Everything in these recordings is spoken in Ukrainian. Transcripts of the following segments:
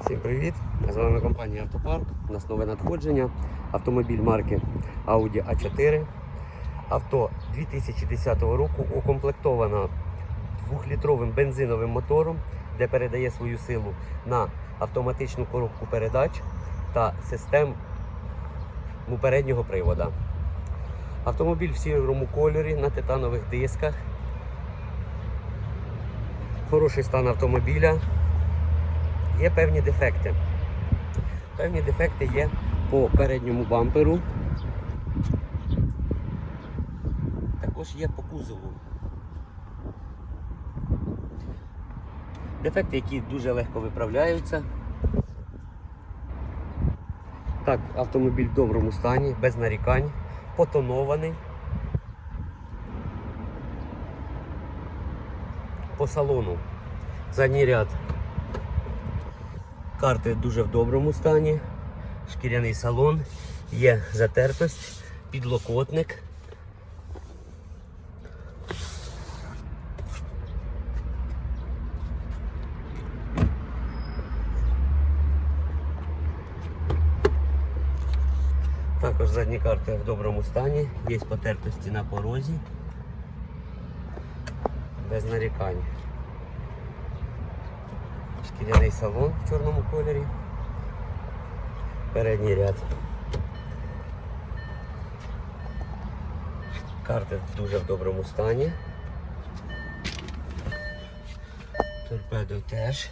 Всім привіт! З вами компанія Автопарк. У нас нове надходження. Автомобіль марки Audi A4. Авто 2010 року укомплектовано 2-літровим бензиновим мотором, де передає свою силу на автоматичну коробку передач та систему переднього привода. Автомобіль в сірому кольорі на титанових дисках. Хороший стан автомобіля. Є певні дефекти. Певні дефекти є по передньому бамперу. Також є по кузову. Дефекти, які дуже легко виправляються. Так, автомобіль в доброму стані, без нарікань, потонований. По салону. Задній ряд. Карти дуже в доброму стані. Шкіряний салон, є затертость, підлокотник. Також задні карти в доброму стані, є потертості на порозі, без нарікань. Шкіряний салон в чорному кольорі. Передній ряд. Карти дуже в доброму стані. Торпедо теж.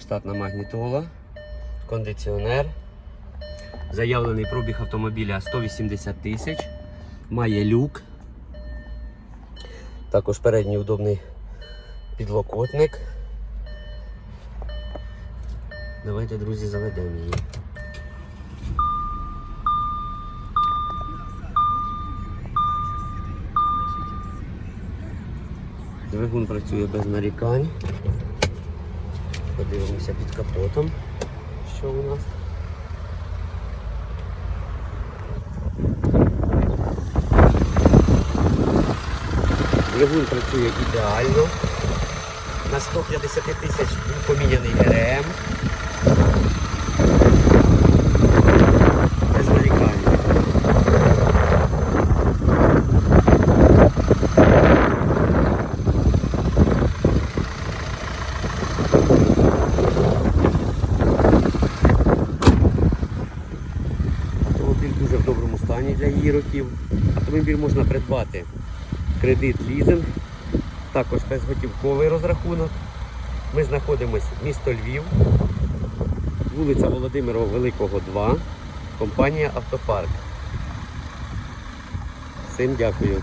Штатна магнітола, кондиціонер. Заявлений пробіг автомобіля 180 тисяч. Має люк. Також передній удобний підлокотник. Давайте, друзі, заведемо її. Двигун працює без нарікань. Подивимося під капотом, що у нас. Двигун працює ідеально. На 150 тисяч був поміняний ГРМ. Без нарікань. Автомобіль дуже в доброму стані для її років. Автомобіль можна придбати кредит лізинг, також безготівковий розрахунок. Ми знаходимося місто Львів, вулиця Володимира Великого, 2, компанія Автопарк. Всім дякую.